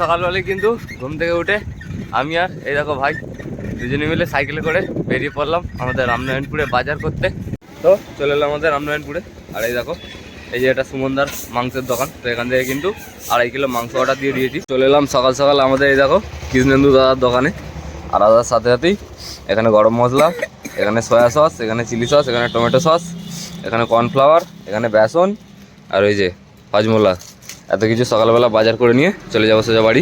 সকালবেলায় কিন্তু ঘুম থেকে উঠে আমি আর এই দেখো ভাই দুজনে মিলে সাইকেলে করে বেরিয়ে পড়লাম আমাদের রামনারায়ণপুরে বাজার করতে। তো চলে এলাম আমাদের রামনারায়ণপুরে। আর এই দেখো, এই যে এটা সুমনদার মাংসের দোকান। তো এখান থেকে কিন্তু আড়াই কিলো মাংস অর্ডার দিয়ে দিয়েছি। চলে এলাম সকাল সকাল আমাদের এই দেখো কৃষ্ণেন্দু দাদার দোকানে। আর দাদার সাথে সাথেই এখানে গরম মশলা, এখানে সয়া সস, এখানে চিলি সস, এখানে টমেটো সস, এখানে কর্নফ্লাওয়ার এখানে বেসন, আর ওই যে হজমোলা। এত কিছু সকালবেলা বাজার করে নিয়ে চলে যাব সোজা বাড়ি।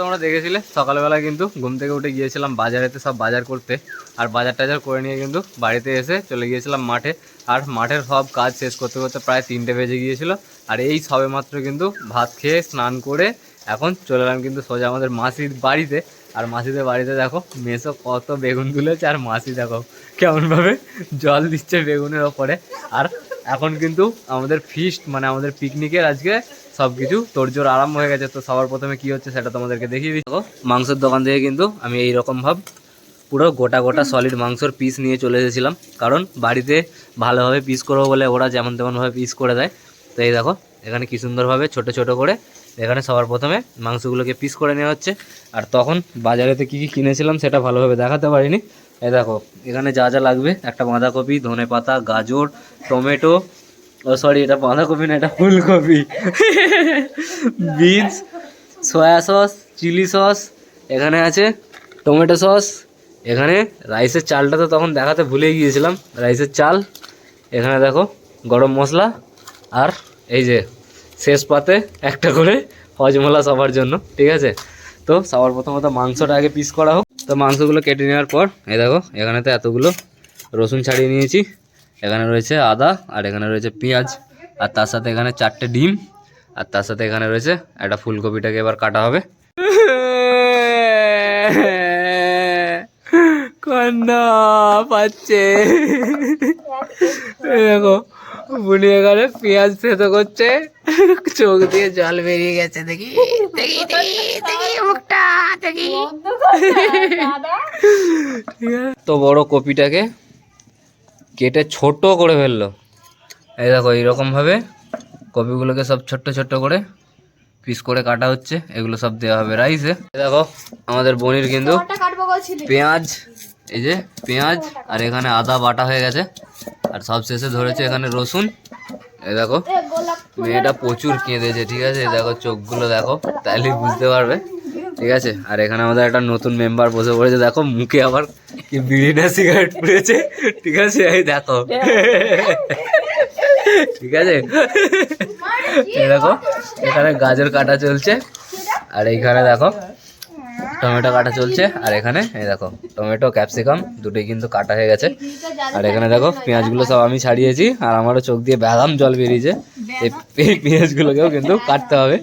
তোমরা দেখেছিলে, সকালবেলা কিন্তু ঘুম থেকে উঠে গিয়েছিলাম বাজারেতে সব বাজার করতে। আর বাজার টাজার করে নিয়ে কিন্তু বাড়িতে এসে চলে গিয়েছিলাম মাঠে। আর মাঠের সব কাজ শেষ করতে করতে প্রায় তিনটে বেজে গিয়েছিল। আর এই সবে মাত্র কিন্তু ভাত খেয়ে স্নান করে এখন চলে এলাম কিন্তু সোজা আমাদের মাসির বাড়িতে। আর মাসিদের বাড়িতে দেখো, মেসো কত বেগুন তুলেছে, আর মাসি দেখো কেমনভাবে জল দিচ্ছে বেগুনের ওপরে। আর এখন কিন্তু আমাদের ফিস্ট মানে আমাদের পিকনিকের আজকে সব কিছু তোড়জোড় আরম্ভ হয়ে গেছে। তো সবার প্রথমে কি হচ্ছে সেটা তোমাদেরকে দেখিয়ে দিই। মাংসের দোকান থেকে কিন্তু আমি এই রকম ভাব পুরো গোটা গোটা সলিড মাংসর পিস নিয়ে চলে এসেছিলাম। কারণ বাড়িতে ভালোভাবে পিস করব বলে ওরা যেমন তেমনভাবে পিস করে দেয়। তো এই দেখো, এখানে কি সুন্দরভাবে ছোট ছোট করে এখানে সবার প্রথমে মাংসগুলোকে পিস করে নেওয়া হচ্ছে। আর তখন বাজারেতে কী কী কিনেছিলাম সেটা ভালোভাবে দেখাতে পারিনি। এই দেখো, এখানে যা যা লাগবে, একটা বাঁধাকপি, ধনে পাতা, গাজর, টমেটো, ও সরি এটা বাঁধাকপি না, এটা ফুলকপি। Beans, soya sauce, chilli sauce, এখানে আছে টমেটো সস, এখানে রাইসের চালটা তো তখন দেখাতে ভুলে গিয়েছিলাম। রাইসের চাল, এখানে দেখো গরম মশলা, আর এই যে শেষ পাতে একটা করে হজমোলা সবার জন্য, ঠিক আছে? তো সবার প্রথমত মাংসটা আগে পিস করা হোক। তো মাংসগুলো কেটে নেওয়ার পর, এই দেখো এখানে তো এতগুলো রসুন ছাড়িয়ে নিয়েছি। এখানে রয়েছে আদা, আর এখানে রয়েছে পেঁয়াজ, আর তার সাথে এখানে চারটে ডিম, আর তার সাথে এখানে রয়েছে একটা ফুলকপিটাকে এবার কাটা হবে। কন্যা, পাচ্ছে। দেখো বুনি এখানে পেঁয়াজ থেতো করছে। চোখ দিয়ে জল বেরিয়ে গেছে দেখি দেখি দেখি দেখি মুখটা দেখি। তো বড় কপিটাকে কেটে ছোট করে ফেলল। এই দেখো এইরকমভাবে কপিগুলোকে সব ছোট্ট ছোট্ট করে পিস করে কাটা হচ্ছে। এগুলো সব দেওয়া হবে রাইসে। দেখো আমাদের বনির কিন্তু পেঁয়াজ এই যে পেঁয়াজ আর এখানে আদা বাটা হয়ে গেছে। আর সব শেষে ধরেছে এখানে রসুন। এই দেখো, মেয়েটা প্রচুর কেঁদেছে, ঠিক আছে? দেখো, চোখগুলো দেখো তাহলেই বুঝতে পারবে, ঠিক আছে? আর এখানে আমাদের একটা নতুন মেম্বার বসে পড়েছে, দেখো, মুখে আবার কি বিড়ি না সিগারেট পুড়েছে, ঠিক আছে? এই দেখো। ঠিক আছে? এই দেখো, এখানে গাজর কাটা চলছে। আর এইখানে দেখো টমেটো কাটা চলছে, আর এখানে, এই দেখো, টমেটো, ক্যাপসিকাম, দুটোই কিন্তু কাটা হয়ে গেছে। আর এখানে দেখো, পেঁয়াজগুলো সব আমি ছাড়িয়েছি, আর আমারও চোখ দিয়ে বাদাম জল বেরিয়েছে। এই পেঁয়াজগুলোকেও কিন্তু কাটতে হবে।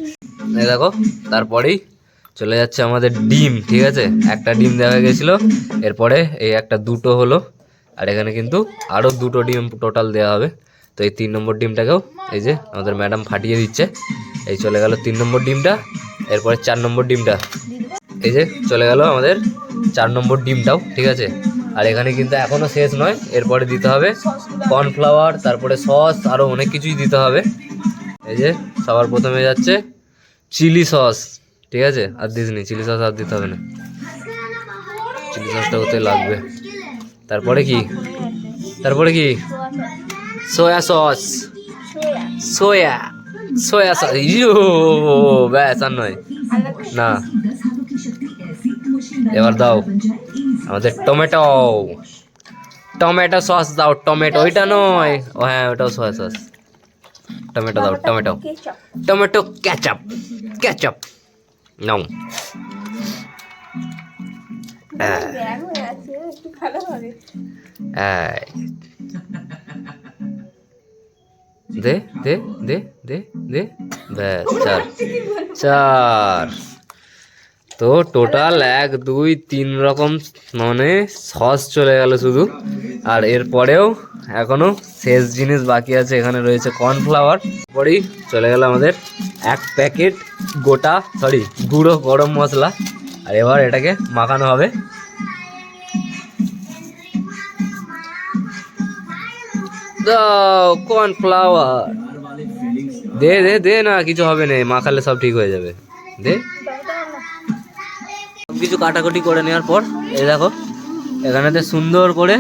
এই দেখো, তারপরেই চলে যাচ্ছে আমাদের ডিম, ঠিক আছে? একটা ডিম দেওয়া গেছিল, এরপরে এই একটা দুটো হলো, আর এখানে কিন্তু আরও দুটো ডিম টোটাল দেওয়া হবে। তো এই তিন নম্বর ডিমটাকেও এই যে আমাদের ম্যাডাম ফাটিয়ে দিচ্ছে। এই চলে গেল তিন নম্বর ডিমটা, এরপরে চার নম্বর ডিমটা। এই যে চলে গেল আমাদের চার নম্বর ডিমটাও, ঠিক আছে? আর এখানে কিন্তু এখনও শেষ নয়, এরপরে দিতে হবে কর্নফ্লাওয়ার, তারপরে সস আরও অনেক কিছুই দিতে হবে। এই যে সবার প্রথমে যাচ্ছে চিলি সস, ঠিক আছে? আর দিস নি, চিলি সস আর দিতে হবে না। চিলি সসটা ওতে লাগবে? তারপরে কি? তারপরে কি? Soya sauce. Soya. Soya sauce. You ব্যাস, আর নয়। না। এবার দাও। আমাদের টমেটো। টমেটো সস দাও টমেটো। ওইটা নয়। ও হ্যাঁ ওটাও সয়া সস। টমেটো দাও টমেটো টমেটো। ক্যাচআপ ক্যাচআপ নাও। দে দে দে দে দে। ব্যাস চার। চার। তো টোটাল এক, দুই, তিন রকম মানে সস চলে গেল শুধু। আর এরপরেও এখনও শেষ জিনিস বাকি আছে, এখানে রয়েছে কর্নফ্লাওয়ার পরেই চলে গেল আমাদের এক প্যাকেট গোটা সরি গুঁড়ো গরম মশলা। আর এবার এটাকে মাখানো হবে। কর্নফ্লাওয়ার দে দে দে না, কিছু হবে না, মাখালে সব ঠিক হয়ে যাবে। দে। কিছু কাটাকুটি করে নেওয়ার পর, এই দেখো, এখানেতে সুন্দর করে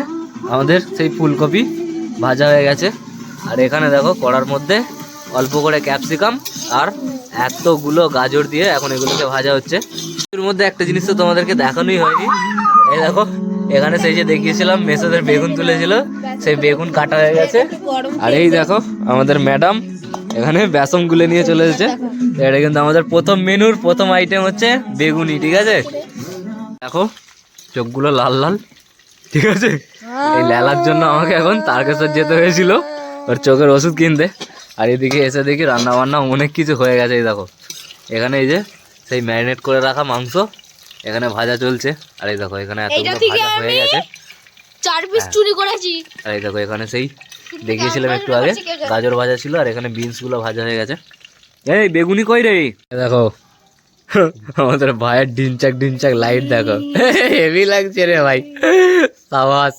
আমাদের সেই ফুলকপি ভাজা হয়ে গেছে। আর এখানে দেখো, কড়ার মধ্যে অল্প করে ক্যাপসিকাম আর এতগুলো গাজর দিয়ে এখন এগুলোকে ভাজা হচ্ছে। এর মধ্যে একটা জিনিস তো তোমাদেরকে দেখানোই হয়নি। এই দেখো, এখানে সেই যে দেখিয়েছিলাম, মেসোদের বেগুন তুলেছিল, সেই বেগুন কাটা হয়ে গেছে। আর এই দেখো, আমাদের ম্যাডাম এখানে বেসন গুলে নিয়ে চলে এসেছে। এটা কিন্তু আমাদের প্রথম মেনুর প্রথম আইটেম হচ্ছে বেগুনি, ঠিক আছে? দেখো চোখগুলো লাল লাল ঠিক আছে? এই লালার জন্য আমাকে এখন তারকেশ্বর যেতে হয়েছিল ওর চোখের ওষুধ কিনতে। আর এদিকে এসে দেখি রান্না বান্না অনেক কিছু হয়ে গেছে এই দেখো। এখানে এই যে সেই ম্যারিনেট করে রাখা মাংস এখানে ভাজা চলছে। আর এই দেখো এখানে এতগুলো ভাজা হয়ে গেছে। চার পিস চুরি করেছি। আর এই দেখো এখানে সেই দেখিয়েছিলাম একটু আগে গাজর ভাজা ছিল আর এখানে বিনসগুলো ভাজা হয়ে গেছে। এই বেগুনি কই রে? দেখো আমাদের ভাইয়ের ডিনচাক ডিনচাক লাইট দেখো। হেভি লাগছে রে ভাই। সাবাস,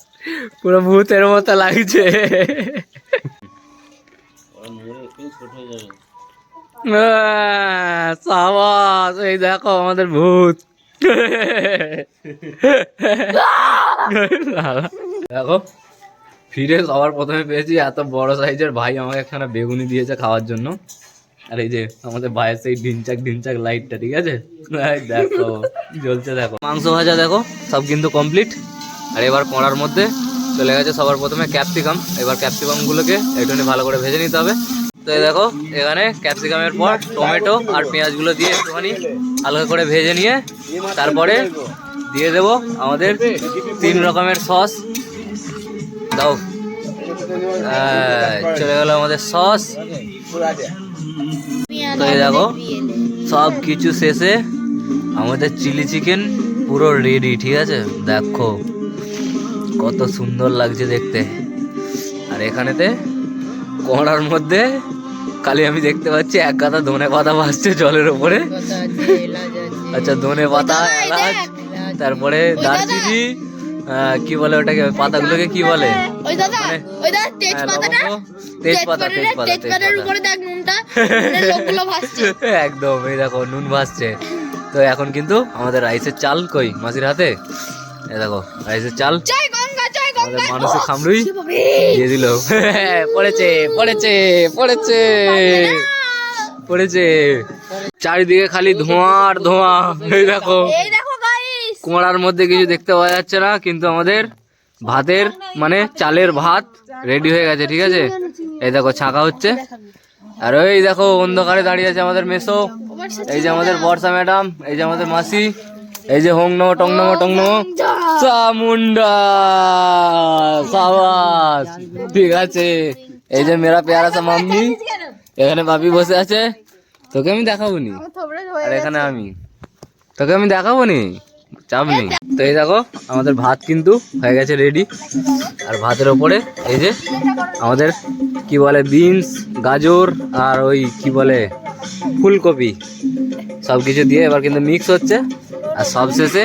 পুরো ভূতের মতো লাগছে। সাবাস, এই দেখো আমাদের ভূত। দেখো, ফিরে সবার প্রথমে পেয়েছি এত বড় সাইজের ভাই আমাকে একখানা বেগুনি দিয়েছে খাওয়ার জন্য। আর এই যে আমাদের ভাইয়ের সেই ঢিনচাক ঢিনচাক লাইটটা ঠিক আছে? দেখো, জ্বলছে দেখো। মাংস ভাজা দেখো, সব কিন্তু কমপ্লিট আর এবার কড়ার মধ্যে চলে গেছে সবার প্রথমে ক্যাপসিকাম এবার ক্যাপসিকাম গুলোকে একটুখানি ভালো করে ভেজে নিতে হবে। তো দেখো, এখানে ক্যাপসিকামের পর টমেটো আর পেঁয়াজগুলো দিয়ে একটুখানি হালকা করে ভেজে নিয়ে তারপরে দিয়ে দেব আমাদের তিন রকমের সস দাও। চলে গেল আমাদের সস তো এই দেখো সব কিছু শেষে আমাদের চিলি চিকেন পুরো রেডি ঠিক আছে? দেখো কত সুন্দর লাগছে দেখতে। আর এখানেতে কড়ার মধ্যে খালি আমি দেখতে পাচ্ছি এক গাদা ধনে পাতা ভাসছে জলের ওপরে আচ্ছা ধনে পাতা এলাচ তারপরে দারচিনি কি বলে ওটাকে? পাতাগুলোকে কি বলে? ওই দাদা ওই দাদা তেজপাতাটা? হ্যাঁ, তেজপাতা তেজপাতার উপরে দেখ নুনটা লোকগুলো ভাসছে। একদম এই দেখো নুন ভাসছে। তো এখন কিন্তু আমাদের রাইসের চাল কই? মাসির হাতে? এই দেখো রাইসের চাল। আমাদের গঙ্গা মানুষের খামরুই। দিয়ে দিল। পড়েছে পড়েছে পড়েছে। পড়েছে। চারিদিকে খালি ধোঁয়া আর ধোঁয়া। এই দেখো কোঁড়ার মধ্যে কিছু দেখতে পাওয়া যাচ্ছে না কিন্তু আমাদের ভাতের মানে চালের ভাত রেডি হয়ে গেছে ঠিক আছে? এই দেখো ছাঁকা হচ্ছে। আর ওই দেখো অন্ধকারে দাঁড়িয়ে আছে আমাদের মেসো। এই যে আমাদের বর্ষা ম্যাডাম এই যে আমাদের মাসি এই যে হোং নমো টং নমো টং নমো। চামুন্ডা সাবাস ঠিক আছে। এই যে মেরা পেয়ারা সা মাম্মি এখানে বাপি বসে আছে। তোকে আমি দেখাবো নি? আর এখানে আমি। তোকে আমি দেখাবো নি? চাপ নেই। তো এই দেখো, আমাদের ভাত কিন্তু হয়ে গেছে রেডি আর ভাতের ওপরে এই যে আমাদের কি বলে বিনস গাজর আর ওই কি বলে ফুলকপি। সব কিছু দিয়ে এবার কিন্তু মিক্স হচ্ছে। আর সবশেষে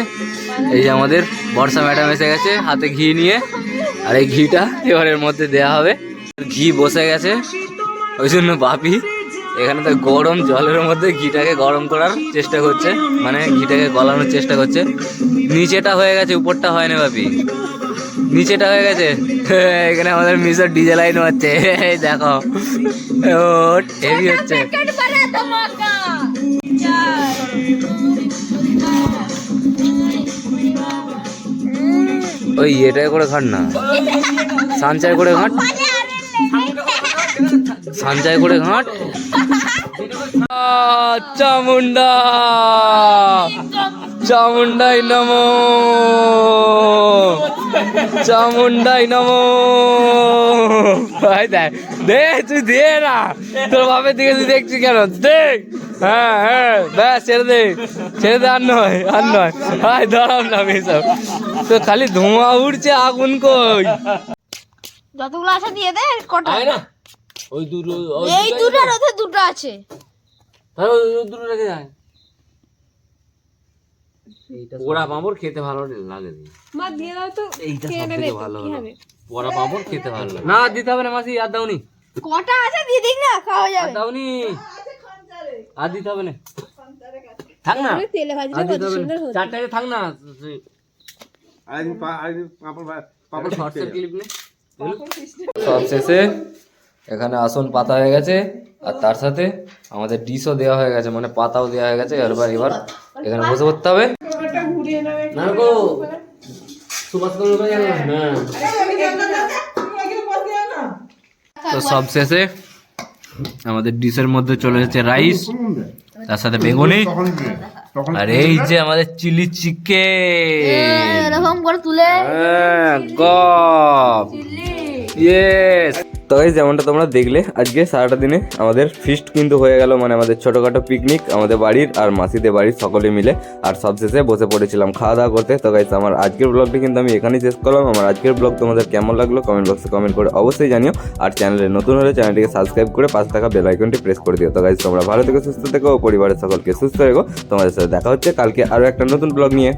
এই যে আমাদের বর্ষা ম্যাডাম এসে গেছে হাতে ঘি নিয়ে। আর এই ঘিটা এবারের মধ্যে দেয়া হবে। ঘি বসে গেছে। ওই জন্য বাপি এখানে তো গরম জলের মধ্যে ঘিটাকে গরম করার চেষ্টা করছে মানে ঘিটাকে গলানোর চেষ্টা করছে। নিচেটা হয়ে গেছে উপরটা হয় না বাপি নিচেটা হয়ে গেছে এখানে আমাদের মিশর ডিজে লাইন হচ্ছে দেখো। ও হেভি হচ্ছে। ওই এটাই করে ঘাট না। সানচাই করে ঘাট? সঞ্চয় করে ঘাট? চামুন্ডা চামুন্ডাই নমো। চামুন্ডাই নমো। দে তুই দে না। তোর বাপের দিকে তুই দেখছি কেন? দেখ। হ্যাঁ হ্যাঁ ব্যাস ছেড়ে দে। ছেড়ে দে আর নয় আর নয়। হাই দাঁড়াম না এসব। তো খালি ধোঁয়া উঠছে আগুন কই? যতগুলো আছে দিয়ে দে কটা? না। ওই দুটো এই দুটোর ওতে দুটো আছে। তাহলে রেখে যায় ওরা মামুর খেতে ভালো লাগে মা দিয়ে দাও তো এইটা সব থেকে ভালো হবে বড়া পাঁপড় খেতে ভালো লাগে। না দিতে হবে না মাসি আর দাওনি। কটা আছে দিয়ে দিন না খাওয়া যাবে। দাওনি। আর দিতে হবে না। থাক না। তেলে কত সুন্দর থাক পাঁপড় পাঁপড় শর্টসের ক্লিপ নে। সব শেষে এখানে আসন পাতা হয়ে গেছে। আর তার সাথে আমাদের ডিশও দেওয়া হয়ে গেছে মানে পাতাও দেওয়া হয়ে গেছে এবার এবার এখানে বসে পড়তে হবে। না গো সুভাষ তো সব শেষে আমাদের ডিশের মধ্যে চলে এসেছে রাইস তার সাথে বেগুনি আর এই যে আমাদের চিলি চিকেন। এরকম করে তুলে। হ্যাঁ, গপ। ইয়েস তো গাইস যেমনটা তোমরা দেখলে, আজকে সারাটা দিনে আমাদের ফিস্ট কিন্তু হয়ে গেল মানে আমাদের ছোটোখাটো পিকনিক আমাদের বাড়ির আর মাসিদের বাড়ির সকলে মিলে। আর সবশেষে বসে পড়েছিলাম খাওয়া দাওয়া করতে। তো গাইস আমার আজকের ব্লগটি কিন্তু আমি এখানেই শেষ করলাম। আমার আজকের ব্লগ তোমাদের কেমন লাগল কমেন্ট বক্সে কমেন্ট করে অবশ্যই জানিও। আর চ্যানেলে নতুন হলে চ্যানেলটিকে সাবস্ক্রাইব করে পাশে থাকা বেল আইকনটি প্রেস করে দিও। তো গাইস তোমরা ভালো থেকো, সুস্থ থেকো ও পরিবারের সকলকে সুস্থ রেখো। তোমাদের সাথে দেখা হচ্ছে কালকে আরও একটা নতুন ব্লগ নিয়ে।